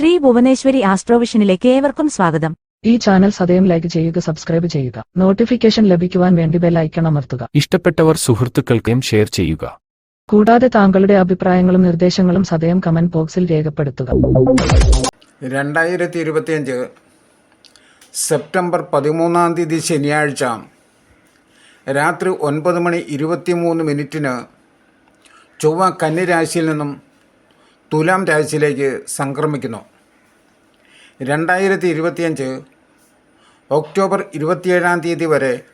ശ്രീ ഭുവനേശ്വരി ആസ്ട്രോവിഷനിലേക്ക് ഏവർക്കും സ്വാഗതം. ഈ ചാനൽ സദയം ലൈക്ക് ചെയ്യുക സബ്സ്ക്രൈബ് ചെയ്യുക. നോട്ടിഫിക്കേഷൻ ലഭിക്കുവാൻ വേണ്ടി ബെൽ ഐക്കൺ അമർത്തുക. ഇഷ്ടപ്പെട്ടവർ സുഹൃത്തുക്കൾക്കും ഷെയർ ചെയ്യുക. കൂടാതെ താങ്കളുടെ അഭിപ്രായങ്ങളും നിർദ്ദേശങ്ങളും സദയം കമന്റ് ബോക്സിൽ രേഖപ്പെടുത്തുക. രണ്ടായിരത്തി ഇരുപത്തിയഞ്ച് സെപ്റ്റംബർ പതിമൂന്നാം തീയതി ശനിയാഴ്ച രാത്രി ഒൻപത് മണി ഇരുപത്തിമൂന്ന് മിനിറ്റിന് ചൊവ്വ കന്നിരാശിയിൽ നിന്നും തുലാം രാശിയിലേക്ക് സംക്രമിക്കുന്നു. രണ്ടായിരത്തി ഇരുപത്തിയഞ്ച് ഒക്ടോബർ ഇരുപത്തിയേഴാം തീയതി വരെ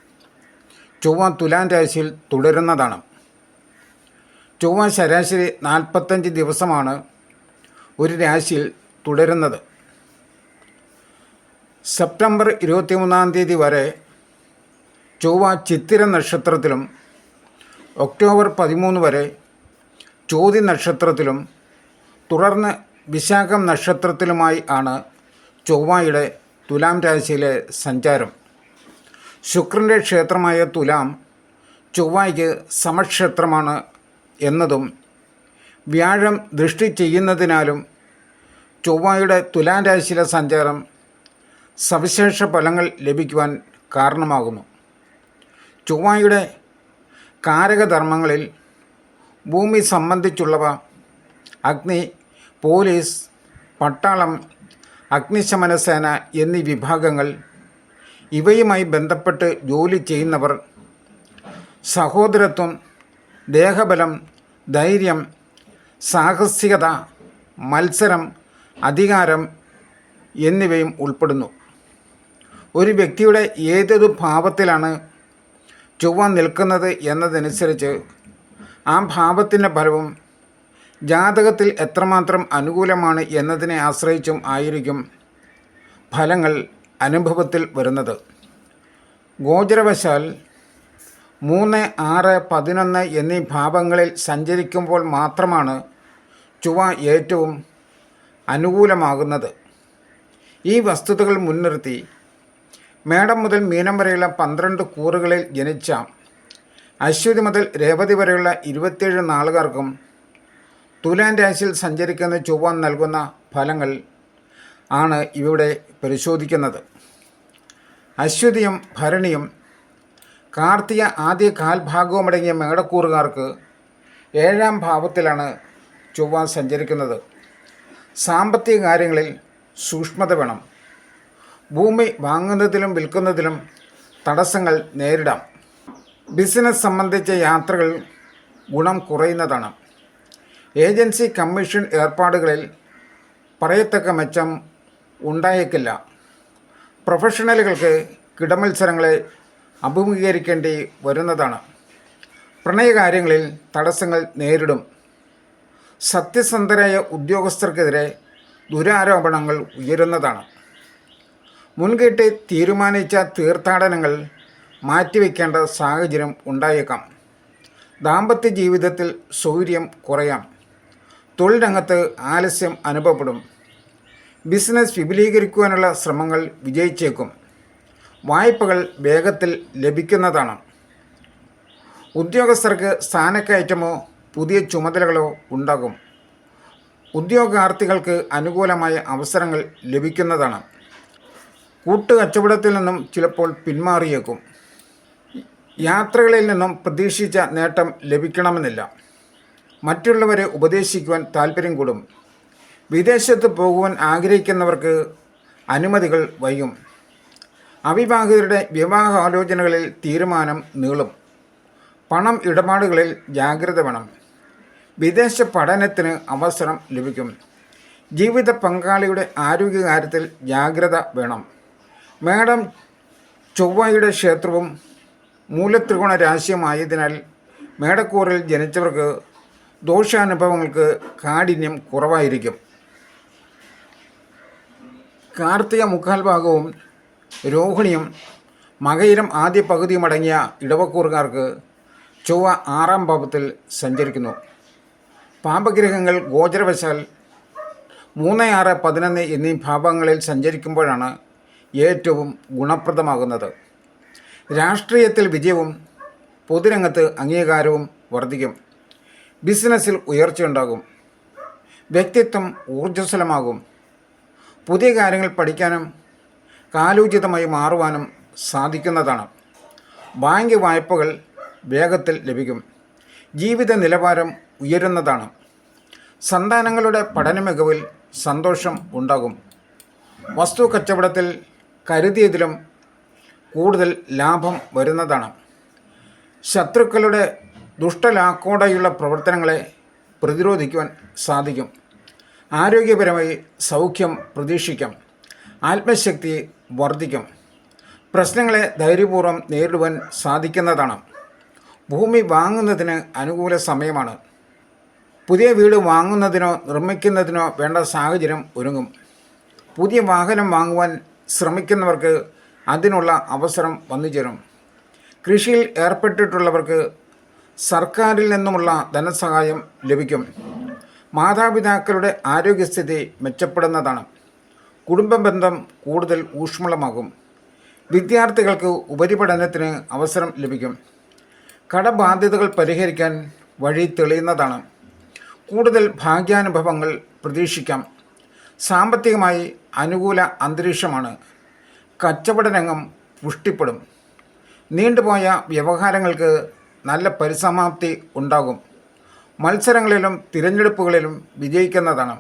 ചൊവ്വ തുലാം രാശിയിൽ തുടരുന്നതാണ്. ചൊവ്വ ശരാശരി നാൽപ്പത്തഞ്ച് ദിവസമാണ് ഒരു രാശിയിൽ തുടരുന്നത്. സെപ്റ്റംബർ ഇരുപത്തിമൂന്നാം തീയതി വരെ ചൊവ്വ ചിത്തിര നക്ഷത്രത്തിലും ഒക്ടോബർ പതിമൂന്ന് വരെ ചോതി നക്ഷത്രത്തിലും തുടർന്ന് വിശാഖം നക്ഷത്രത്തിലുമായി ആണ് ചൊവ്വയുടെ തുലാം രാശിയിലെ സഞ്ചാരം. ശുക്രന്റെ ക്ഷേത്രമായ തുലാം ചൊവ്വയ്ക്ക് സമക്ഷേത്രമാണ് എന്നതും വ്യാഴം ദൃഷ്ടി ചെയ്യുന്നതിനാലും ചൊവ്വയുടെ തുലാം രാശിയിലെ സഞ്ചാരം സവിശേഷ ഫലങ്ങൾ ലഭിക്കുവാൻ കാരണമാകുന്നു. ചൊവ്വയുടെ കാരകധർമ്മങ്ങളിൽ ഭൂമി സംബന്ധിച്ചുള്ളവ അഗ്നി പോലീസ് പട്ടാളം അഗ്നിശമന സേന എന്നീ വിഭാഗങ്ങൾ ഇവയുമായി ബന്ധപ്പെട്ട് ജോലി ചെയ്യുന്നവർ സഹോദരത്വം ദേഹബലം ധൈര്യം സാഹസികത മത്സരം അധികാരം എന്നിവയും ഉൾപ്പെടുന്നു. ഒരു വ്യക്തിയുടെ ഏതൊരു ഭാവത്തിലാണ് ചൊവ്വ നിൽക്കുന്നത് എന്നതനുസരിച്ച് ആ ഭാവത്തിന്റെ ഫലവും ജാതകത്തിൽ എത്രമാത്രം അനുകൂലമാണ് എന്നതിനെ ആശ്രയിച്ചും ആയിരിക്കും ഫലങ്ങൾ അനുഭവത്തിൽ വരുന്നത്. ഗോചരവശാൽ മൂന്ന് ആറ് പതിനൊന്ന് എന്നീ ഭാവങ്ങളിൽ സഞ്ചരിക്കുമ്പോൾ മാത്രമാണ് ചുവ ഏറ്റവും അനുകൂലമാകുന്നത്. ഈ വസ്തുതകൾ മുൻനിർത്തി മേടം മുതൽ മീനം വരെയുള്ള പന്ത്രണ്ട് കൂറുകളിൽ ജനിച്ച അശ്വതി മുതൽ രേവതി വരെയുള്ള ഇരുപത്തിയേഴ് നാളുകാർക്കും തുലാൻ രാശിയിൽ സഞ്ചരിക്കുന്ന ചൊവ്വ നൽകുന്ന ഫലങ്ങൾ ആണ് ഇവിടെ പരിശോധിക്കുന്നത്. അശ്വതിയും ഭരണിയും കാർത്തിക ആദ്യ കാൽഭാഗവുമടങ്ങിയ മേടക്കൂറുകാർക്ക് ഏഴാം ഭാവത്തിലാണ് ചൊവ്വ സഞ്ചരിക്കുന്നത്. സാമ്പത്തിക കാര്യങ്ങളിൽ സൂക്ഷ്മത വേണം. ഭൂമി വാങ്ങുന്നതിലും വിൽക്കുന്നതിലും തടസ്സങ്ങൾ നേരിടാം. ബിസിനസ് സംബന്ധിച്ച യാത്രകൾ ഗുണം കുറയുന്നതാണ്. ഏജൻസി കമ്മീഷൻ ഏർപ്പാടുകളിൽ പറയത്തക്ക മെച്ചം ഉണ്ടായേക്കില്ല. പ്രൊഫഷണലുകൾക്ക് കിടമത്സരങ്ങളെ അഭിമുഖീകരിക്കേണ്ടി വരുന്നതാണ്. പ്രണയകാര്യങ്ങളിൽ തടസ്സങ്ങൾ നേരിടും. സത്യസന്ധരായ ഉദ്യോഗസ്ഥർക്കെതിരെ ദുരാരോപണങ്ങൾ ഉയരുന്നതാണ്. മുൻകൂട്ടി തീരുമാനിച്ച തീർത്ഥാടനങ്ങൾ മാറ്റിവെക്കേണ്ട സാഹചര്യം ഉണ്ടായേക്കാം. ദാമ്പത്യ ജീവിതത്തിൽ സൗകര്യം കുറയാം. തൊഴിൽ രംഗത്ത് ആലസ്യം അനുഭവപ്പെടും. ബിസിനസ് വിപുലീകരിക്കുവാനുള്ള ശ്രമങ്ങൾ വിജയിച്ചേക്കും. വായ്പകൾ വേഗത്തിൽ ലഭിക്കുന്നതാണ്. ഉദ്യോഗസ്ഥർക്ക് സ്ഥാനക്കയറ്റമോ പുതിയ ചുമതലകളോ ഉണ്ടാകും. ഉദ്യോഗാർത്ഥികൾക്ക് അനുകൂലമായ അവസരങ്ങൾ ലഭിക്കുന്നതാണ്. കൂട്ടുകച്ചവടത്തിൽ നിന്നും ചിലപ്പോൾ പിന്മാറിയേക്കും. യാത്രകളിൽ നിന്നും പ്രതീക്ഷിച്ച നേട്ടം ലഭിക്കണമെന്നില്ല. മറ്റുള്ളവരെ ഉപദേശിക്കുവാൻ താല്പര്യം കൂടും. വിദേശത്ത് പോകുവാൻ ആഗ്രഹിക്കുന്നവർക്ക് അനുമതികൾ വൈകും അവിവാഹിതരുടെ വിവാഹ ആലോചനകളിൽ തീരുമാനം നീളും. പണം ഇടപാടുകളിൽ ജാഗ്രത വേണം. വിദേശ പഠനത്തിന് അവസരം ലഭിക്കും. ജീവിത പങ്കാളിയുടെ ആരോഗ്യകാര്യത്തിൽ ജാഗ്രത വേണം. മേഡം ചൊവ്വയുടെ ക്ഷേത്രവും മൂലത്രികോണ രാശിയുമായതിനാൽ മേടക്കൂറിൽ ജനിച്ചവർക്ക് ദോഷാനുഭവങ്ങൾക്ക് കാഠിന്യം കുറവായിരിക്കും. കാർത്തിക മുക്കാൽ ഭാഗവും രോഹിണിയും മകയിരം ആദ്യ പകുതിയും അടങ്ങിയ ഇടവക്കൂറുകാർക്ക് ചൊവ്വ ആറാം ഭാവത്തിൽ സഞ്ചരിക്കുന്നു. പാപഗ്രഹങ്ങൾ ഗോചരവശാൽ മൂന്ന് ആറ് പതിനൊന്ന് എന്നീ ഭാവങ്ങളിൽ സഞ്ചരിക്കുമ്പോഴാണ് ഏറ്റവും ഗുണപ്രദമാകുന്നത്. രാഷ്ട്രീയത്തിൽ വിജയവും പൊതുരംഗത്ത് അംഗീകാരവും വർദ്ധിക്കും. ബിസിനസ്സിൽ ഉയർച്ചയുണ്ടാകും വ്യക്തിത്വം ഊർജസ്വലമാകും. പുതിയ കാര്യങ്ങൾ പഠിക്കാനും കാലോചിതമായി മാറുവാനും സാധിക്കുന്നതാണ്. ബാങ്ക് വായ്പകൾ വേഗത്തിൽ ലഭിക്കും. ജീവിത നിലവാരം ഉയരുന്നതാണ്. സന്താനങ്ങളുടെ പഠന മികവിൽ സന്തോഷം ഉണ്ടാകും. വസ്തു കച്ചവടത്തിൽ കരുതിയതിലും കൂടുതൽ ലാഭം വരുന്നതാണ്. ശത്രുക്കളുടെ ദുഷ്ടലാക്കോടെയുള്ള പ്രവർത്തനങ്ങളെ പ്രതിരോധിക്കുവാൻ സാധിക്കും. ആരോഗ്യപരമായി സൗഖ്യം പ്രതീക്ഷിക്കാം. ആത്മശക്തി വർദ്ധിക്കും. പ്രശ്നങ്ങളെ ധൈര്യപൂർവം നേരിടുവാൻ സാധിക്കുന്നതാണ്. ഭൂമി വാങ്ങുന്നതിന് അനുകൂല സമയമാണ്. പുതിയ വീട് വാങ്ങുന്നതിനോ നിർമ്മിക്കുന്നതിനോ വേണ്ട സാഹചര്യം ഒരുങ്ങും. പുതിയ വാഹനം വാങ്ങുവാൻ ശ്രമിക്കുന്നവർക്ക് അതിനുള്ള അവസരം വന്നു ചേരും കൃഷിയിൽ ഏർപ്പെട്ടിട്ടുള്ളവർക്ക് സർക്കാരിൽ നിന്നുമുള്ള ധനസഹായം ലഭിക്കും. മാതാപിതാക്കളുടെ ആരോഗ്യസ്ഥിതി മെച്ചപ്പെടുന്നതാണ്. കുടുംബ ബന്ധം കൂടുതൽ ഊഷ്മളമാകും. വിദ്യാർത്ഥികൾക്ക് ഉപരിപഠനത്തിന് അവസരം ലഭിക്കും. കടബാധ്യതകൾ പരിഹരിക്കാൻ വഴി തെളിയുന്നതാണ്. കൂടുതൽ ഭാഗ്യാനുഭവങ്ങൾ പ്രതീക്ഷിക്കാം. സാമ്പത്തികമായി അനുകൂല അന്തരീക്ഷമാണ്. കച്ചവട രംഗം പുഷ്ടിപ്പെടും. നീണ്ടുപോയ വ്യവഹാരങ്ങൾക്ക് നല്ല പരിസമാപ്തി ഉണ്ടാകും. മത്സരങ്ങളിലും തിരഞ്ഞെടുപ്പുകളിലും വിജയിക്കുന്നതാണ്.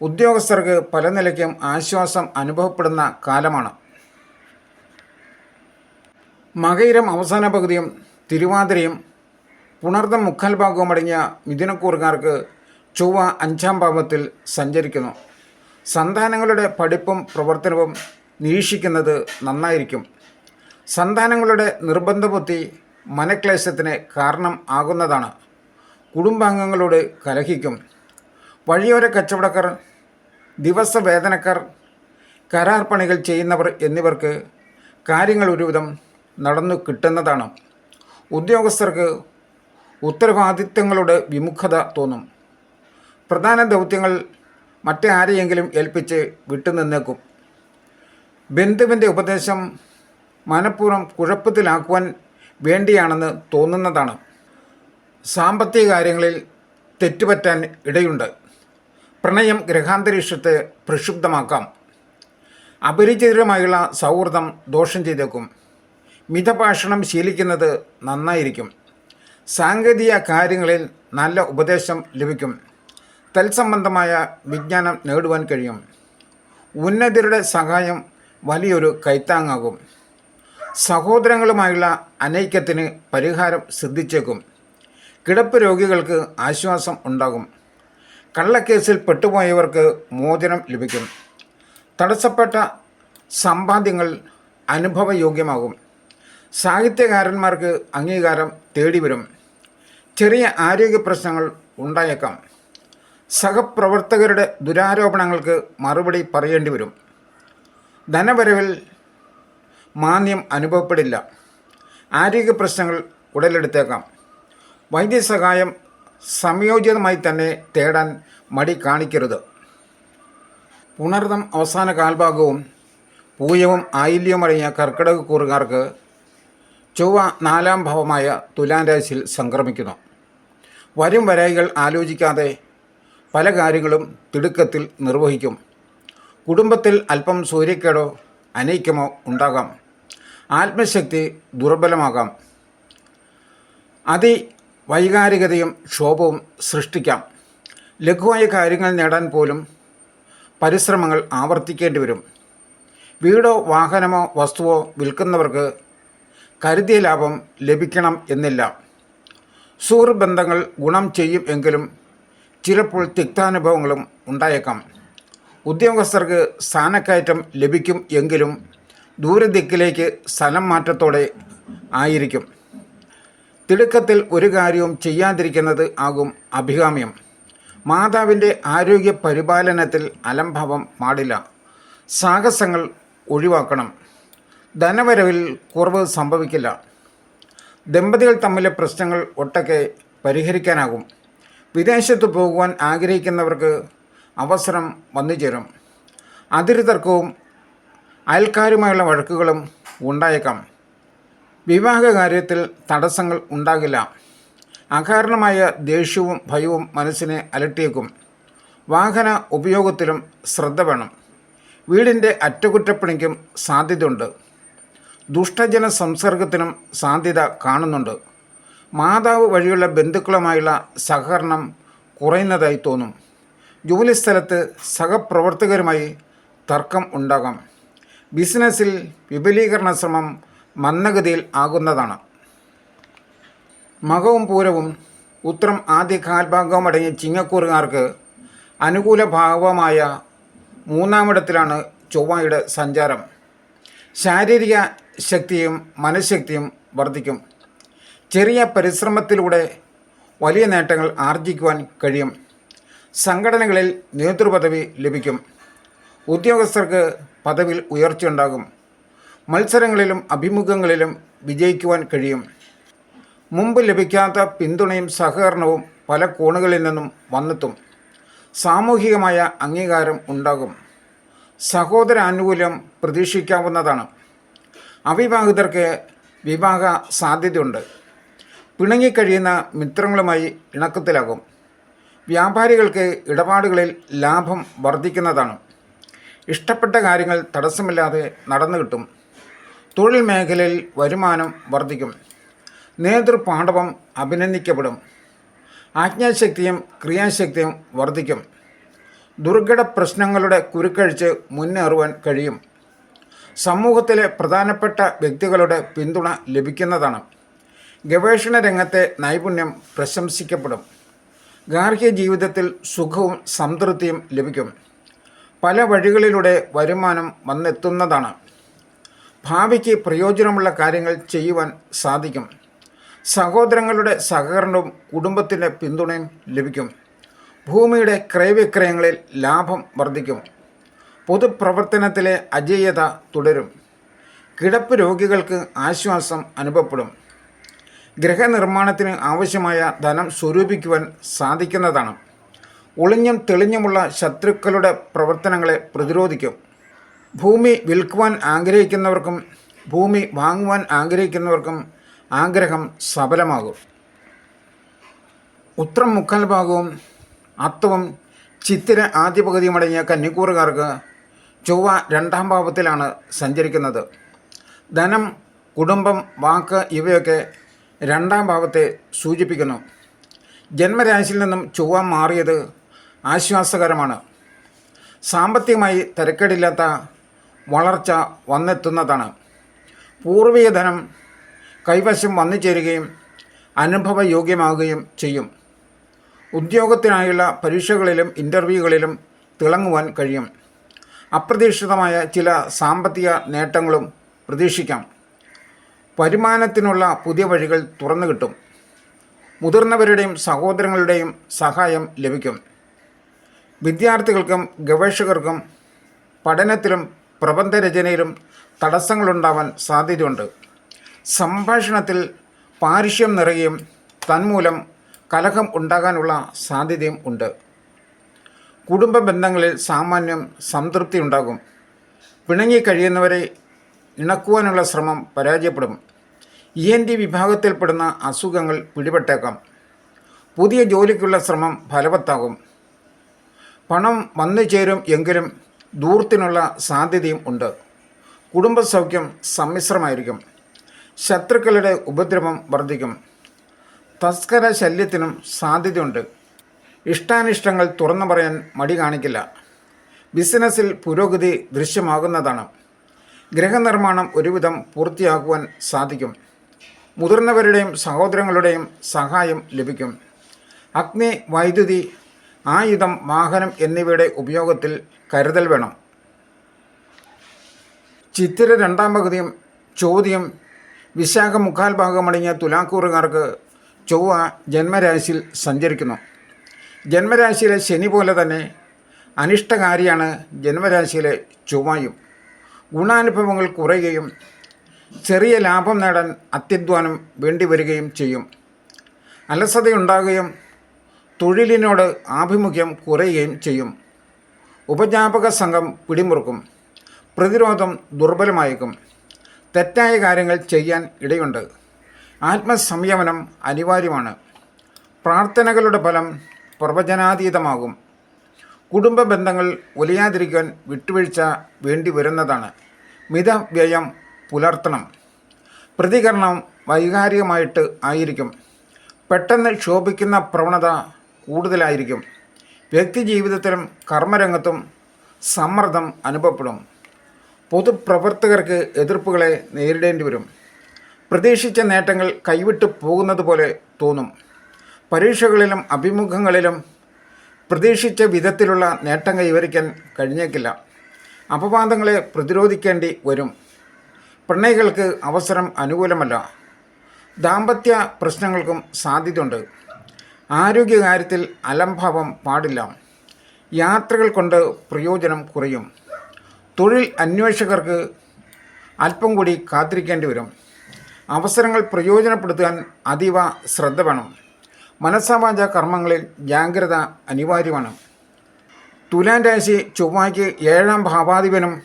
ഉദ്യോഗസ്ഥർക്ക് പല നിലയ്ക്കും ആശ്വാസം അനുഭവപ്പെടുന്ന കാലമാണ്. മകയിരം അവസാന പകുതിയും തിരുവാതിരയും പുണർദം മുക്കാൽ ഭാഗവും അടങ്ങിയ മിഥുനക്കൂറുകാർക്ക് ചൊവ്വ അഞ്ചാം ഭാവത്തിൽ സഞ്ചരിക്കുന്നു. സന്താനങ്ങളുടെ പഠിപ്പും പ്രവർത്തനവും നിരീക്ഷിക്കുന്നത് നന്നായിരിക്കും. സന്താനങ്ങളുടെ നിർബന്ധബുദ്ധി മനക്ലേശത്തിന് കാരണം ആകുന്നതാണ്. കുടുംബാംഗങ്ങളോട് കലഹിക്കും. വഴിയോര കച്ചവടക്കാർ ദിവസവേതനക്കാർ കരാർ പണികൾ ചെയ്യുന്നവർ എന്നിവർക്ക് കാര്യങ്ങൾ ഒരുവിധം നടന്നു കിട്ടുന്നതാണ്. ഉദ്യോഗസ്ഥർക്ക് ഉത്തരവാദിത്തങ്ങളുടെ വിമുഖത തോന്നും. പ്രധാന ദൗത്യങ്ങൾ മറ്റാരെയെങ്കിലും ഏൽപ്പിച്ച് വിട്ടുനിന്നേക്കും. ബന്ധുവിന്റെ ഉപദേശം മനഃപൂർവം കുഴപ്പത്തിലാക്കുവാൻ വേണ്ടിയാണെന്ന് തോന്നുന്നതാണ്. സാമ്പത്തിക കാര്യങ്ങളിൽ തെറ്റുപറ്റാൻ ഇടയുണ്ട്. പ്രണയം ഗ്രഹാന്തരീക്ഷത്തെ പ്രക്ഷുബ്ധമാക്കാം. അപരിചിതരുമായുള്ള സൗഹൃദം ദോഷം ചെയ്തേക്കും. മിതഭാഷണം ശീലിക്കുന്നത് നന്നായിരിക്കും. സാങ്കേതിക കാര്യങ്ങളിൽ നല്ല ഉപദേശം ലഭിക്കും. തൽസംബന്ധമായ വിജ്ഞാനം നേടുവാൻ കഴിയും. ഉന്നതരുടെ സഹായം വലിയൊരു കൈത്താങ്ങാകും. സഹോദരങ്ങളുമായുള്ള അനൈക്യത്തിന് പരിഹാരം സിദ്ധിച്ചേക്കും. കിടപ്പ് രോഗികൾക്ക് ആശ്വാസം ഉണ്ടാകും. കള്ളക്കേസിൽ പെട്ടുപോയവർക്ക് മോചനം ലഭിക്കും. തടസ്സപ്പെട്ട സമ്പാദ്യങ്ങൾ അനുഭവയോഗ്യമാകും. സാഹിത്യകാരന്മാർക്ക് അംഗീകാരം തേടിവരും. ചെറിയ ആരോഗ്യ പ്രശ്നങ്ങൾ ഉണ്ടായേക്കാം. സഹപ്രവർത്തകരുടെ ദുരാരോപണങ്ങൾക്ക് മറുപടി പറയേണ്ടി വരും ധനവരവിൽ മാന്യം അനുഭവപ്പെടില്ല. ആരോഗ്യ പ്രശ്നങ്ങൾ ഉടലെടുത്തേക്കാം. വൈദ്യസഹായം സംയോജിതമായി തന്നെ തേടാൻ മടി കാണിക്കരുത്. പുണർദം അവസാന കാൽഭാഗവും പൂയവും ആയില്യവുമടങ്ങിയ കർക്കിടക കൂറുകാർക്ക് ചൊവ്വ നാലാം ഭാവമായ തുലാം രാശിയിൽ സംക്രമിക്കുന്നു. വരും വരായികൾ ആലോചിക്കാതെ പല കാര്യങ്ങളും തിടുക്കത്തിൽ നിർവഹിക്കും. കുടുംബത്തിൽ അല്പം സൂര്യക്കേടോ അനൈക്യമോ ഉണ്ടാകാം. ആത്മശക്തി ദുർബലമാകാം അതി വൈകാരികതയും ക്ഷോഭവും സൃഷ്ടിക്കാം. ലഘുവായ കാര്യങ്ങൾ നേടാൻ പോലും പരിശ്രമങ്ങൾ ആവർത്തിക്കേണ്ടി വരും. വീടോ വാഹനമോ വസ്തുവോ വിൽക്കുന്നവർക്ക് കരുതിയ ലാഭം ലഭിക്കണം എന്നില്ല. സുഹൃബന്ധങ്ങൾ ഗുണം ചെയ്യും എങ്കിലും ചിലപ്പോൾ തിക്താനുഭവങ്ങളും ഉണ്ടായേക്കാം. ഉദ്യോഗസ്ഥർക്ക് സ്ഥാനക്കയറ്റം ലഭിക്കും എങ്കിലും ദൂരദിക്കിലേക്ക് സ്ഥലം മാറ്റത്തോടെ ആയിരിക്കും. തിടുക്കത്തിൽ ഒരു കാര്യവും ചെയ്യാതിരിക്കുന്നത് ആകും അഭികാമ്യം. മാതാവിന്റെ ആരോഗ്യ പരിപാലനത്തിൽ അലംഭാവം പാടില്ല. സാഹസങ്ങൾ ഒഴിവാക്കണം. ധനവരവിൽ കുറവ് സംഭവിക്കില്ല. ദമ്പതികൾ തമ്മിലെ പ്രശ്നങ്ങൾ ഒട്ടൊക്കെ പരിഹരിക്കാനാകും. വിദേശത്ത് പോകുവാൻ ആഗ്രഹിക്കുന്നവർക്ക് അവസരം വന്നു ചേരും അതിര് തർക്കവും അയൽക്കാരുമായുള്ള വഴക്കുകളും ഉണ്ടായേക്കാം. വിവാഹ കാര്യത്തിൽ തടസ്സങ്ങൾ ഉണ്ടാകില്ല. അകാരണമായ ദേഷ്യവും ഭയവും മനസ്സിനെ അലട്ടിയേക്കും. വാഹന ഉപയോഗത്തിലും ശ്രദ്ധ വേണം. വീടിന്റെ അറ്റകുറ്റപ്പണിക്കും സാധ്യതയുണ്ട്. ദുഷ്ടജന സംസർഗത്തിനും സാധ്യത കാണുന്നുണ്ട്. മാതാവ് വഴിയുള്ള ബന്ധുക്കളുമായുള്ള സഹകരണം കുറയുന്നതായി തോന്നും. ജോലിസ്ഥലത്ത് സഹപ്രവർത്തകരുമായി തർക്കം ഉണ്ടാകാം. ബിസിനസ്സിൽ വിപുലീകരണ ശ്രമം മന്ദഗതിയിൽ ആകുന്നതാണ്. മകവും പൂരവും ഉത്രം ആദ്യ കാൽഭാഗവും അടങ്ങിയ ചിങ്ങക്കൂറുകാർക്ക് അനുകൂല ഭാവമായ മൂന്നാമിടത്തിലാണ് ചൊവ്വയുടെ സഞ്ചാരം. ശാരീരിക ശക്തിയും മനഃശക്തിയും വർദ്ധിക്കും. ചെറിയ പരിശ്രമത്തിലൂടെ വലിയ നേട്ടങ്ങൾ ആർജിക്കുവാൻ കഴിയും. സംഘടനകളിൽ നേതൃപദവി ലഭിക്കും. ഉദ്യോഗസ്ഥർക്ക് പദവിയിൽ ഉയർച്ചയുണ്ടാകും. മത്സരങ്ങളിലും അഭിമുഖങ്ങളിലും വിജയിക്കുവാൻ കഴിയും. മുമ്പ് ലഭിക്കാത്ത പിന്തുണയും സഹകരണവും പല കോണുകളിൽ നിന്നും വന്നെത്തും. സാമൂഹികമായ അംഗീകാരം ഉണ്ടാകും. സഹോദര ആനുകൂല്യം പ്രതീക്ഷിക്കാവുന്നതാണ്. അവിവാഹിതർക്ക് വിവാഹ സാധ്യതയുണ്ട്. പിണങ്ങിക്കഴിയുന്ന മിത്രങ്ങളുമായി ഇണക്കത്തിലാകും. വ്യാപാരികൾക്ക് ഇടപാടുകളിൽ ലാഭം വർദ്ധിക്കുന്നതാണ്. ഇഷ്ടപ്പെട്ട കാര്യങ്ങൾ തടസ്സമില്ലാതെ നടന്നു കിട്ടും. തൊഴിൽ മേഖലയിൽ വരുമാനം വർദ്ധിക്കും. നേതൃപാഠവം അഭിനന്ദിക്കപ്പെടും. ആജ്ഞാശക്തിയും ക്രിയാശക്തിയും വർദ്ധിക്കും. ദുർഘട പ്രശ്നങ്ങളുടെ കുരുക്കഴിച്ച് മുന്നേറുവാൻ കഴിയും. സമൂഹത്തിലെ പ്രധാനപ്പെട്ട വ്യക്തികളുടെ പിന്തുണ ലഭിക്കുന്നതാണ്. ഗവേഷണ രംഗത്തെ നൈപുണ്യം പ്രശംസിക്കപ്പെടും. ഗാർഹിക ജീവിതത്തിൽ സുഖവും സംതൃപ്തിയും ലഭിക്കും. പല വഴികളിലൂടെ വരുമാനം വന്നെത്തുന്നതാണ്. ഭാവിക്ക് പ്രയോജനമുള്ള കാര്യങ്ങൾ ചെയ്യുവാൻ സാധിക്കും. സഹോദരങ്ങളുടെ സഹകരണവും കുടുംബത്തിന്റെ പിന്തുണയും ലഭിക്കും. ഭൂമിയുടെ ക്രയവിക്രയങ്ങളിൽ ലാഭം വർദ്ധിക്കും. പൊതുപ്രവർത്തനത്തിലെ അജേയത തുടരും. കിടപ്പ് രോഗികൾക്ക് ആശ്വാസം അനുഭവപ്പെടും. ഗൃഹനിർമ്മാണത്തിന് ആവശ്യമായ ധനം സ്വരൂപിക്കുവാൻ സാധിക്കുന്നതാണ്. ഒളിഞ്ഞും തെളിഞ്ഞുമുള്ള ശത്രുക്കളുടെ പ്രവർത്തനങ്ങളെ പ്രതിരോധിക്കും. ഭൂമി വിൽക്കുവാൻ ആഗ്രഹിക്കുന്നവർക്കും ഭൂമി വാങ്ങുവാൻ ആഗ്രഹിക്കുന്നവർക്കും ആഗ്രഹം സഫലമാകും ഉത്രം മുക്കാൽ ഭാഗവും അത്തവും ചിത്തിര ആദ്യ പകുതിയും അടങ്ങിയ കന്നിക്കൂറുകാർക്ക് ചൊവ്വ രണ്ടാം ഭാവത്തിലാണ് സഞ്ചരിക്കുന്നത്. ധനം കുടുംബം വാക്ക് ഇവയൊക്കെ രണ്ടാം ഭാവത്തെ സൂചിപ്പിക്കുന്നു. ജന്മരാശിയിൽ നിന്നും ചൊവ്വ മാറിയത് ആശ്വാസകരമാണ്. സാമ്പത്തികമായി തിരക്കേടില്ലാത്ത വളർച്ച വന്നെത്തുന്നതാണ്. പൂർവീയധനം കൈവശം വന്നു ചേരുകയും അനുഭവയോഗ്യമാകുകയും ചെയ്യും. ഉദ്യോഗത്തിനായുള്ള പരീക്ഷകളിലും ഇന്റർവ്യൂകളിലും തിളങ്ങുവാൻ കഴിയും. അപ്രതീക്ഷിതമായ ചില സാമ്പത്തിക നേട്ടങ്ങളും പ്രതീക്ഷിക്കാം. വരുമാനത്തിനുള്ള പുതിയ വഴികൾ തുറന്നു കിട്ടും മുതിർന്നവരുടെയും സഹോദരങ്ങളുടെയും സഹായം ലഭിക്കും. വിദ്യാർത്ഥികൾക്കും ഗവേഷകർക്കും പഠനത്തിലും പ്രബന്ധരചനയിലും തടസ്സങ്ങളുണ്ടാവാൻ സാധ്യതയുണ്ട്. സംഭാഷണത്തിൽ പാരിഷ്യം നിറയുകയും തന്മൂലം കലഹം ഉണ്ടാകാനുള്ള സാധ്യതയും ഉണ്ട്. കുടുംബ ബന്ധങ്ങളിൽ സാമാന്യം സംതൃപ്തി ഉണ്ടാകും. പിണങ്ങിക്കഴിയുന്നവരെ ഇണക്കുവാനുള്ള ശ്രമം പരാജയപ്പെടും. ഇ എൻ ടി വിഭാഗത്തിൽപ്പെടുന്ന അസുഖങ്ങൾ പിടിപെട്ടേക്കാം. പുതിയ ജോലിക്കുള്ള ശ്രമം ഫലവത്താകും. പണം വന്നു ചേരും എങ്കിലും ദൂരത്തിനുള്ള സാധ്യതയും ഉണ്ട്. കുടുംബസൗഖ്യം സമ്മിശ്രമായിരിക്കും. ശത്രുക്കളുടെ ഉപദ്രവം വർദ്ധിക്കും. തസ്കര ശല്യത്തിനും സാധ്യതയുണ്ട്. ഇഷ്ടാനിഷ്ടങ്ങൾ തുറന്നു പറയാൻ മടി കാണിക്കില്ല. ബിസിനസ്സിൽ പുരോഗതി ദൃശ്യമാകുന്നതാണ്. ഗൃഹനിർമ്മാണം ഒരുവിധം പൂർത്തിയാക്കുവാൻ സാധിക്കും. മുതിർന്നവരുടെയും സഹോദരങ്ങളുടെയും സഹായം ലഭിക്കും. അഗ്നി വൈദ്യുതി ആയുധം വാഹനം എന്നിവയുടെ ഉപയോഗത്തിൽ കരുതൽ വേണം. ചിത്തിര രണ്ടാം പകുതിയും ചോദ്യം വിശാഖ മുക്കാൽ ഭാഗമടങ്ങിയ തുലാക്കൂറുകാർക്ക് ചൊവ്വ ജന്മരാശിയിൽ സഞ്ചരിക്കുന്നു. ജന്മരാശിയിലെ ശനി പോലെ തന്നെ അനിഷ്ടകാരിയാണ് ജന്മരാശിയിലെ ചൊവ്വയും. ഗുണാനുഭവങ്ങൾ കുറയുകയും ചെറിയ ലാഭം നേടാൻ അത്യധ്വാനം വേണ്ടിവരികയും ചെയ്യും. അലസതയുണ്ടാകുകയും തൊഴിലിനോട് ആഭിമുഖ്യം കുറയുകയും ചെയ്യും. ഉപജ്ഞാപക സംഘം പിടിമുറുക്കും. പ്രതിരോധം ദുർബലമായേക്കും. തെറ്റായ കാര്യങ്ങൾ ചെയ്യാൻ ഇടയുണ്ട്. ആത്മസംയമനം അനിവാര്യമാണ്. പ്രാർത്ഥനകളുടെ ഫലം പ്രവചനാതീതമാകും. കുടുംബ ബന്ധങ്ങൾ ഒലിയാതിരിക്കാൻ വിട്ടുവീഴ്ച വേണ്ടി വരുന്നതാണ്. മിതവ്യയം പുലർത്തണം. പ്രതികരണം വൈകാരികമായിട്ട് ആയിരിക്കും. പെട്ടെന്ന് ക്ഷോഭിക്കുന്ന പ്രവണത കൂടുതലായിരിക്കും. വ്യക്തി വ്യക്തിജീവിതത്തിലും കർമ്മരംഗത്തും സമ്മർദ്ദം അനുഭവപ്പെടും. പൊതുപ്രവർത്തകർക്ക് എതിർപ്പുകളെ നേരിടേണ്ടി വരും. പ്രതീക്ഷിച്ച നേട്ടങ്ങൾ കൈവിട്ടു പോകുന്നത് പോലെ തോന്നും. പരീക്ഷകളിലും അഭിമുഖങ്ങളിലും പ്രതീക്ഷിച്ച വിധത്തിലുള്ള നേട്ടം കൈവരിക്കാൻ കഴിഞ്ഞേക്കില്ല. അപവാദങ്ങളെ പ്രതിരോധിക്കേണ്ടി വരും. പ്രണയികൾക്ക് അവസരം അനുകൂലമല്ല. ദാമ്പത്യ പ്രശ്നങ്ങൾക്കും സാധ്യതയുണ്ട്. ആരോഗ്യകാര്യത്തിൽ അലംഭാവം പാടില്ല. യാത്രകൾ കൊണ്ട് പ്രയോജനം കുറയും. തൊഴിൽ അന്വേഷകർക്ക് അല്പം കൂടി കാത്തിരിക്കേണ്ടി വരും. അവസരങ്ങൾ പ്രയോജനപ്പെടുത്താൻ അതീവ ശ്രദ്ധ വേണം. മനസ്സാവാച കർമ്മങ്ങളിൽ ജാഗ്രത അനിവാര്യമാണ്. തുലാൻ രാശി ചൊവ്വാഴ്ച ഏഴാം ഭാവാധിപനും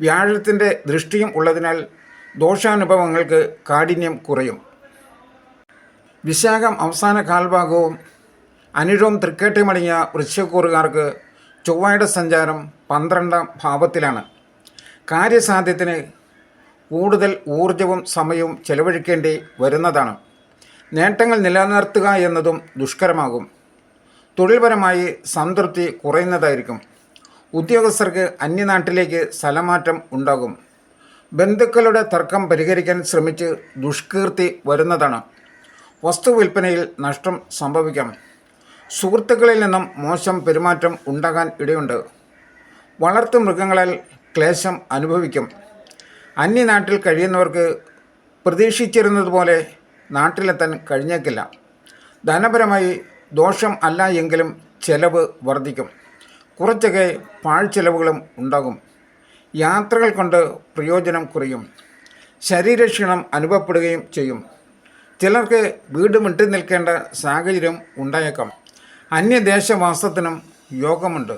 വ്യാഴത്തിന്റെ ദൃഷ്ടിയും ഉള്ളതിനാൽ ദോഷാനുഭവങ്ങൾക്ക് കാഠിന്യം കുറയും. വിശാഖം അവസാന കാൽഭാഗവും അനുരവും തൃക്കേട്ടിയുമടങ്ങിയ വൃക്ഷക്കൂറുകാർക്ക് ചൊവ്വയുടെ സഞ്ചാരം പന്ത്രണ്ടാം ഭാവത്തിലാണ്. കാര്യസാധ്യത്തിന് കൂടുതൽ ഊർജവും സമയവും ചെലവഴിക്കേണ്ടി വരുന്നതാണ്. നേട്ടങ്ങൾ നിലനിർത്തുക എന്നതും ദുഷ്കരമാകും. തൊഴിൽപരമായി സംതൃപ്തി കുറയുന്നതായിരിക്കും. ഉദ്യോഗസ്ഥർക്ക് അന്യനാട്ടിലേക്ക് സ്ഥലമാറ്റം ഉണ്ടാകും. ബന്ധുക്കളുടെ തർക്കം പരിഹരിക്കാൻ ശ്രമിച്ച് ദുഷ്കീർത്തി വരുന്നതാണ്. വസ്തു വിൽപ്പനയിൽ നഷ്ടം സംഭവിക്കാം. സുഹൃത്തുക്കളിൽ നിന്നും മോശം പെരുമാറ്റം ഉണ്ടാകാൻ ഇടയുണ്ട്. വളർത്തു മൃഗങ്ങളാൽ ക്ലേശം അനുഭവിക്കും. അന്യനാട്ടിൽ കഴിയുന്നവർക്ക് പ്രതീക്ഷിച്ചിരുന്നതുപോലെ നാട്ടിലെത്താൻ കഴിഞ്ഞേക്കില്ല. ധനപരമായി ദോഷം അല്ല എങ്കിലും ചെലവ് വർദ്ധിക്കും. കുറച്ചൊക്കെ പാഴ്ചെലവുകളും ഉണ്ടാകും. യാത്രകൾ കൊണ്ട് പ്രയോജനം കുറയും. ശരീരക്ഷീണം അനുഭവപ്പെടുകയും ചെയ്യും. ചിലർക്ക് വീട് വിട്ടു നിൽക്കേണ്ട സാഹചര്യം ഉണ്ടായേക്കാം. അന്യദേശവാസത്തിനും യോഗമുണ്ട്.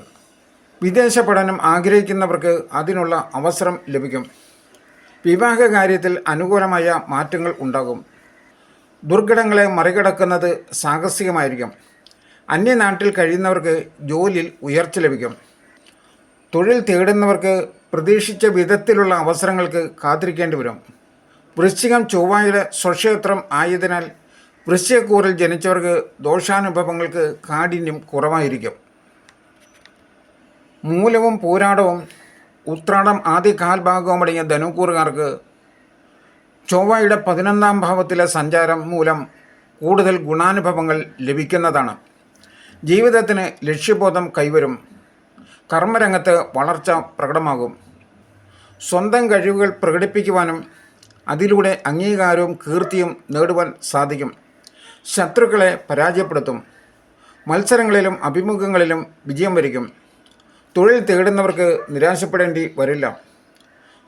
വിദേശ പഠനം ആഗ്രഹിക്കുന്നവർക്ക് അതിനുള്ള അവസരം ലഭിക്കും. വിവാഹ കാര്യത്തിൽ അനുകൂലമായ മാറ്റങ്ങൾ ഉണ്ടാകും. ദുർഘടങ്ങളെ മറികടക്കുന്നത് സാഹസികമായിരിക്കും. അന്യനാട്ടിൽ കഴിയുന്നവർക്ക് ജോലിയിൽ ഉയർച്ച ലഭിക്കും. തൊഴിൽ തേടുന്നവർക്ക് പ്രതീക്ഷിച്ച വിധത്തിലുള്ള അവസരങ്ങൾക്ക് കാത്തിരിക്കേണ്ടി വരും. വൃശ്ചികം ചൊവ്വായുടെ സ്വക്ഷേത്രം ആയതിനാൽ വൃശ്ചികക്കൂറിൽ ജനിച്ചവർക്ക് ദോഷാനുഭവങ്ങൾക്ക് കാഠിന്യം കുറവായിരിക്കും. മൂലവും പൂരാടവും ഉത്രാടം ആദ്യ കാൽഭാഗവും അടങ്ങിയ ധനുക്കൂറുകാർക്ക് ചൊവ്വയുടെ പതിനൊന്നാം ഭാവത്തിലെ സഞ്ചാരം മൂലം കൂടുതൽ ഗുണാനുഭവങ്ങൾ ലഭിക്കുന്നതാണ്. ജീവിതത്തിന് ലക്ഷ്യബോധം കൈവരും. കർമ്മരംഗത്ത് വളർച്ച പ്രകടമാകും. സ്വന്തം കഴിവുകൾ പ്രകടിപ്പിക്കുവാനും അതിലൂടെ അംഗീകാരവും കീർത്തിയും നേടുവാൻ സാധിക്കും. ശത്രുക്കളെ പരാജയപ്പെടുത്തും. മത്സരങ്ങളിലും അഭിമുഖങ്ങളിലും വിജയം വരിക്കും. തൊഴിൽ തേടുന്നവർക്ക് നിരാശപ്പെടേണ്ടി വരില്ല.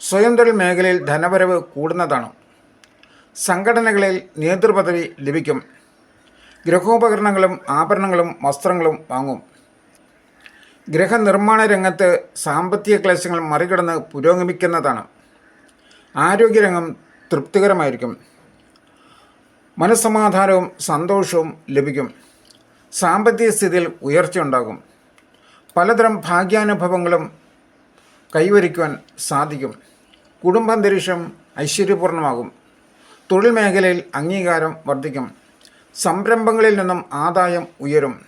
സ്വയം തൊഴിൽ മേഖലയിൽ ധനവരവ് കൂടുന്നതാണ്. സംഘടനകളിൽ നേതൃപദവി ലഭിക്കും. ഗൃഹോപകരണങ്ങളും ആഭരണങ്ങളും വസ്ത്രങ്ങളും വാങ്ങും. ഗൃഹനിർമ്മാണ രംഗത്ത് സാമ്പത്തിക ക്ലേശങ്ങൾ മറികടന്ന് പുരോഗമിക്കുന്നതാണ്. ആരോഗ്യരംഗം തൃപ്തികരമായിരിക്കും. മനസ്സമാധാനവും സന്തോഷവും ലഭിക്കും. സാമ്പത്തിക സ്ഥിതിയിൽ ഉയർച്ചയുണ്ടാകും പലതരം ഭാഗ്യാനുഭവങ്ങളും കൈവരിക്കുവാൻ സാധിക്കും. കുടുംബാന്തരീക്ഷം ഐശ്വര്യപൂർണമാകും തൊഴിൽ മേഖലയിൽ അംഗീകാരം വർദ്ധിക്കും. സംരംഭങ്ങളിൽ നിന്നും ആദായം ഉയരും.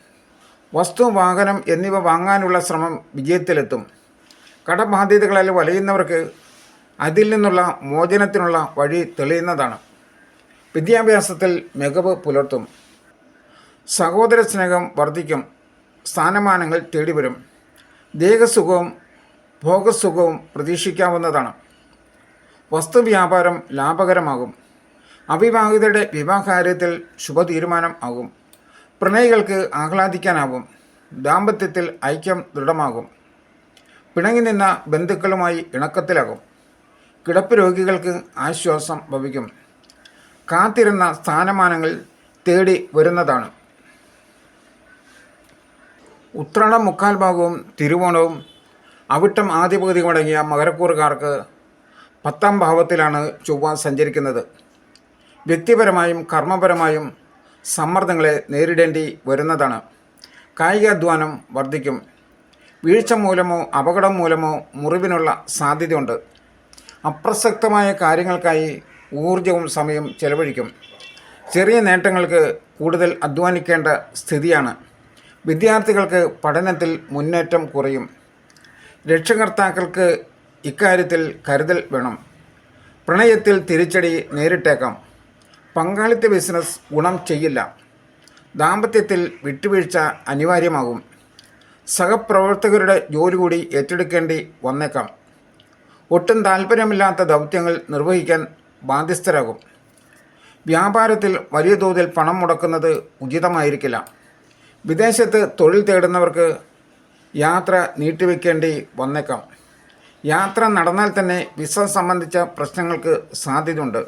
വസ്തു വാഹനം എന്നിവ വാങ്ങാനുള്ള ശ്രമം വിജയത്തിലെത്തും. കടബാധ്യതകളിൽ വലയുന്നവർക്ക് അതിൽ നിന്നുള്ള മോചനത്തിനുള്ള വഴി തെളിയുന്നതാണ്. വിദ്യാഭ്യാസത്തിൽ മികവ് പുലർത്തും. സഹോദര സ്നേഹം വർദ്ധിക്കും. സ്ഥാനമാനങ്ങൾ തേടിവരും. ദേഹസുഖവും ഭോഗസുഖവും പ്രതീക്ഷിക്കാവുന്നതാണ്. വസ്തുവ്യാപാരം ലാഭകരമാകും. അവിവാഹിതരുടെ വിവാഹകാര്യത്തിൽ ശുഭതീരുമാനം ആകും. പ്രണയികൾക്ക് ആഹ്ലാദിക്കാനാവും. ദാമ്പത്യത്തിൽ ഐക്യം ദൃഢമാകും. പിണങ്ങി നിന്ന ബന്ധുക്കളുമായി ഇണക്കത്തിലാകും. കിടപ്പ് രോഗികൾക്ക് ആശ്വാസം ഭവിക്കും. കാത്തിരുന്ന സ്ഥാനമാനങ്ങൾ തേടി വരുന്നതാണ്. ഉത്രാടം മുക്കാൽ ഭാഗവും തിരുവോണവും അവിട്ടം ആദ്യ പകുതി മുടങ്ങിയ മകരക്കൂറുകാർക്ക് പത്താം ഭാവത്തിലാണ് ചൊവ്വ സഞ്ചരിക്കുന്നത്. വ്യക്തിപരമായും കർമ്മപരമായും സമ്മർദ്ദങ്ങളെ നേരിടേണ്ടി വരുന്നതാണ്. കായികാധ്വാനം വർദ്ധിക്കും. വീഴ്ച മൂലമോ അപകടം മൂലമോ മുറിവിനുള്ള സാധ്യതയുണ്ട്. അപ്രസക്തമായ കാര്യങ്ങൾക്കായി ഊർജവും സമയം ചെലവഴിക്കും. ചെറിയ നേട്ടങ്ങൾക്ക് കൂടുതൽ അധ്വാനിക്കേണ്ട സ്ഥിതിയാണ്. വിദ്യാർത്ഥികൾക്ക് പഠനത്തിൽ മുന്നേറ്റം കുറയും. രക്ഷകർത്താക്കൾക്ക് ഇക്കാര്യത്തിൽ കരുതൽ വേണം. പ്രണയത്തിൽ തിരിച്ചടി നേരിട്ടേക്കാം. പങ്കാളിത്ത ബിസിനസ് ഗുണം ചെയ്യില്ല. ദാമ്പത്യത്തിൽ വിട്ടുവീഴ്ച അനിവാര്യമാകും. സഹപ്രവർത്തകരുടെ ജോലി കൂടി ഏറ്റെടുക്കേണ്ടി വന്നേക്കാം. ഒട്ടും താല്പര്യമില്ലാത്ത ദൗത്യങ്ങൾ നിർവഹിക്കാൻ ബാധ്യസ്ഥരാകും. വ്യാപാരത്തിൽ വലിയ തോതിൽ പണം മുടക്കുന്നത് ഉചിതമായിരിക്കില്ല. വിദേശത്ത് തൊഴിൽ തേടുന്നവർക്ക് യാത്ര നീട്ടിവെക്കേണ്ടി വന്നേക്കാം. യാത്ര നടന്നാൽ തന്നെ വിസ സംബന്ധിച്ച പ്രശ്നങ്ങൾക്ക് സാധ്യതയുണ്ട്.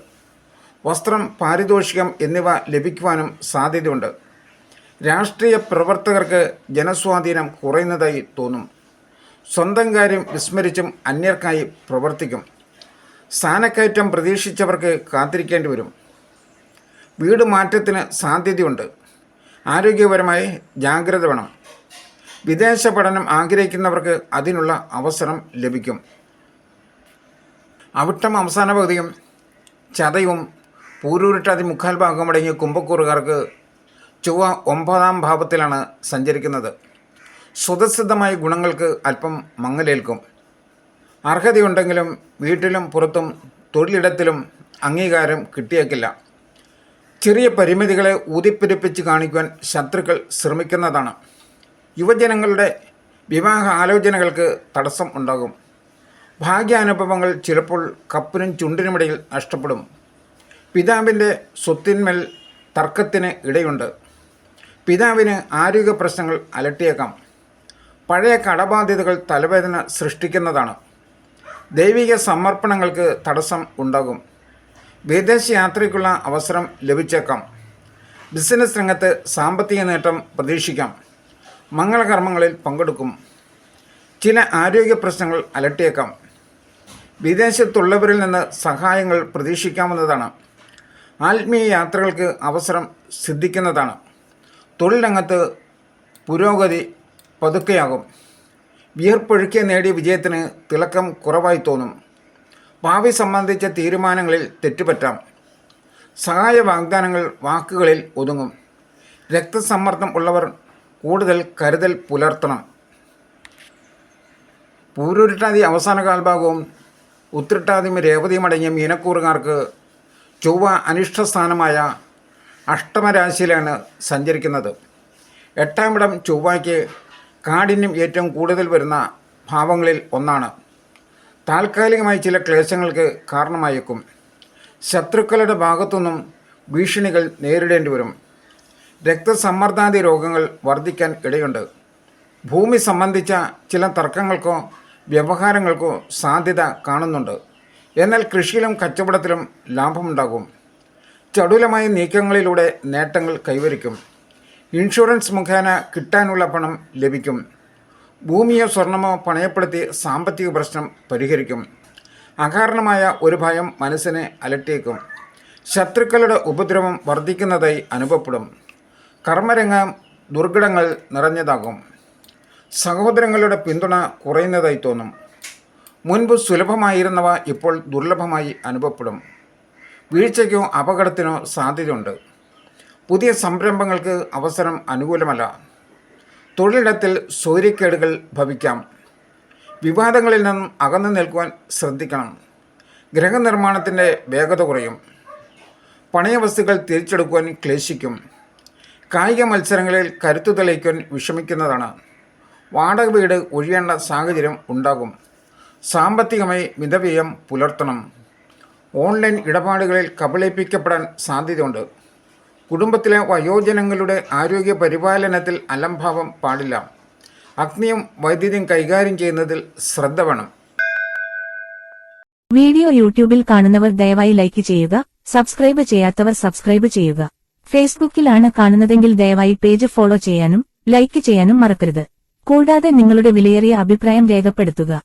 വസ്ത്രം പാരിതോഷികം എന്നിവ ലഭിക്കുവാനും സാധ്യതയുണ്ട്. രാഷ്ട്രീയ പ്രവർത്തകർക്ക് ജനസ്വാധീനം കുറയുന്നതായി തോന്നും. സ്വന്തം കാര്യം വിസ്മരിച്ചും അന്യർക്കായി പ്രവർത്തിക്കും. സ്ഥാനക്കയറ്റം പ്രതീക്ഷിച്ചവർക്ക് കാത്തിരിക്കേണ്ടി വരും. വീട് മാറ്റത്തിന് സാധ്യതയുണ്ട്. ആരോഗ്യപരമായി ജാഗ്രത വേണം. വിദേശ പഠനം ആഗ്രഹിക്കുന്നവർക്ക് അതിനുള്ള അവസരം ലഭിക്കും. അവിട്ടം അവസാന പകുതിയും ചതയും പൂരൂരിട്ടാതി മുക്കാൽ ഭാഗമടങ്ങിയ കുംഭക്കൂറുകാർക്ക് ചൊവ്വ ഒമ്പതാം ഭാവത്തിലാണ് സഞ്ചരിക്കുന്നത്. സ്വതസിദ്ധമായ ഗുണങ്ങൾക്ക് അല്പം മങ്ങലേൽക്കും. അർഹതയുണ്ടെങ്കിലും വീട്ടിലും പുറത്തും തൊഴിലിടത്തിലും അംഗീകാരം കിട്ടിയേക്കില്ല. ചെറിയ പരിമിതികളെ ഊതിപ്പെരുപ്പിച്ച് കാണിക്കുവാൻ ശത്രുക്കൾ ശ്രമിക്കുന്നതാണ്. യുവജനങ്ങളുടെ വിവാഹ ആലോചനകൾക്ക് തടസ്സം ഉണ്ടാകും. ഭാഗ്യാനുഭവങ്ങൾ ചിലപ്പോൾ കപ്പിനും ചുണ്ടിനുമിടയിൽ നഷ്ടപ്പെടും. പിതാവിന്റെ സ്വത്തിന്മേൽ തർക്കത്തിന് ഇടയുണ്ട്. പിതാവിന് ആരോഗ്യ പ്രശ്നങ്ങൾ അലട്ടിയേക്കാം. പഴയ കടബാധ്യതകൾ തലവേദന സൃഷ്ടിക്കുന്നതാണ്. ദൈവിക സമർപ്പണങ്ങൾക്ക് തടസ്സം ഉണ്ടാകും. വിദേശ യാത്രയ്ക്കുള്ള അവസരം ലഭിച്ചേക്കാം. ബിസിനസ് രംഗത്ത് സാമ്പത്തിക നേട്ടം പ്രതീക്ഷിക്കാം. മംഗളകർമ്മങ്ങളിൽ പങ്കെടുക്കും. ചില ആരോഗ്യ പ്രശ്നങ്ങൾ അലട്ടിയേക്കാം. വിദേശത്തുള്ളവരിൽ നിന്ന് സഹായങ്ങൾ പ്രതീക്ഷിക്കാവുന്നതാണ്. ആത്മീയ യാത്രകൾക്ക് അവസരം സിദ്ധിക്കുന്നതാണ്. തൊഴിൽ രംഗത്ത് പുരോഗതി പതുക്കെയാകും. വിയർപ്പൊഴുക്കിയ നേടിയ വിജയത്തിന് തിളക്കം കുറവായി തോന്നും. ഭാവി സംബന്ധിച്ച തീരുമാനങ്ങളിൽ തെറ്റുപറ്റാം. സഹായ വാഗ്ദാനങ്ങൾ വാക്കുകളിൽ ഒതുങ്ങും. രക്തസമ്മർദ്ദം ഉള്ളവർ കൂടുതൽ കരുതൽ പുലർത്തണം. പൂരുരുട്ടാതി അവസാന കാൽഭാഗവും ഉത്രിട്ടാതിയും രേവതിയും അടങ്ങിയ മീനക്കൂറുകാർക്ക് ചൊവ്വ അനിഷ്ടസ്ഥാനമായ അഷ്ടമരാശിയിലാണ് സഞ്ചരിക്കുന്നത്. എട്ടാമിടം ചൊവ്വയ്ക്ക് കാഠിന്യം ഏറ്റവും കൂടുതൽ വരുന്ന ഭാവങ്ങളിൽ ഒന്നാണ്. താൽക്കാലികമായി ചില ക്ലേശങ്ങൾക്ക് കാരണമായേക്കും. ശത്രുക്കളുടെ ഭാഗത്തുനിന്നും ഭീഷണികൾ നേരിടേണ്ടി വരും. രക്തസമ്മർദ്ദാദി രോഗങ്ങൾ വർദ്ധിക്കാൻ ഇടയുണ്ട്. ഭൂമി സംബന്ധിച്ച ചില തർക്കങ്ങൾക്കോ വ്യവഹാരങ്ങൾക്കോ സാധ്യത കാണുന്നുണ്ട്. എന്നാൽ കൃഷിയിലും കച്ചവടത്തിലും ലാഭമുണ്ടാകും. ചടുലമായ നീക്കങ്ങളിലൂടെ നേട്ടങ്ങൾ കൈവരിക്കും. ഇൻഷുറൻസ് മുഖേന കിട്ടാനുള്ള പണം ലഭിക്കും. ഭൂമിയോ സ്വർണമോ പണയപ്പെടുത്തി സാമ്പത്തിക പ്രശ്നം പരിഹരിക്കും. അകാരണമായ ഒരു ഭയം മനസ്സിനെ അലട്ടിയേക്കും. ശത്രുക്കളുടെ ഉപദ്രവം വർദ്ധിക്കുന്നതായി അനുഭവപ്പെടും. കർമ്മരംഗം ദുർഘടങ്ങൾ നിറഞ്ഞതാകും. സഹോദരങ്ങളുടെ പിന്തുണ കുറയുന്നതായി തോന്നും. മുൻപ് സുലഭമായിരുന്നവ ഇപ്പോൾ ദുർലഭമായി അനുഭവപ്പെടും. വീഴ്ചയ്ക്കോ അപകടത്തിനോ സാധ്യതയുണ്ട്. പുതിയ സംരംഭങ്ങൾക്ക് അവസരം അനുകൂലമല്ല. തൊഴിലിടത്തിൽ സൗര്യക്കേടുകൾ ഭവിക്കാം. വിവാദങ്ങളിൽ നിന്നും അകന്നു നിൽക്കുവാൻ ശ്രദ്ധിക്കണം. ഗ്രഹനിർമ്മാണത്തിന്റെ വേഗത കുറയും. പണയവസ്തുക്കൾ തിരിച്ചെടുക്കുവാൻ ക്ലേശിക്കും. കായിക മത്സരങ്ങളിൽ കരുത്തു തെളിയിക്കാൻ വിഷമിക്കുന്നതാണ്. വാടക വീട് ഒഴിയേണ്ട സാഹചര്യം ഉണ്ടാകും. സാമ്പത്തികമായി മിതവ്യയം പുലർത്തണം. ഓൺലൈൻ ഇടപാടുകളിൽ കബളിപ്പിക്കപ്പെടാൻ സാധ്യതയുണ്ട്. കുടുംബത്തിലെ വയോജനങ്ങളുടെ ആരോഗ്യ പരിപാലനത്തിൽ അലംഭാവം പാടില്ല. അഗ്നിയും വൈദ്യുതിയും കൈകാര്യം ചെയ്യുന്നതിൽ ശ്രദ്ധ വേണം. വീഡിയോ യൂട്യൂബിൽ കാണുന്നവർ ദയവായി ലൈക്ക് ചെയ്യുക സബ്സ്ക്രൈബ് ചെയ്യാത്തവർ സബ്സ്ക്രൈബ് ചെയ്യുക. ഫേസ്ബുക്കിലാണ് കാണുന്നതെങ്കിൽ ദയവായി പേജ് ഫോളോ ചെയ്യാനും ലൈക്ക് ചെയ്യാനും മറക്കരുത്. കൂടാതെ നിങ്ങളുടെ വിലയേറിയ അഭിപ്രായം രേഖപ്പെടുത്തുക.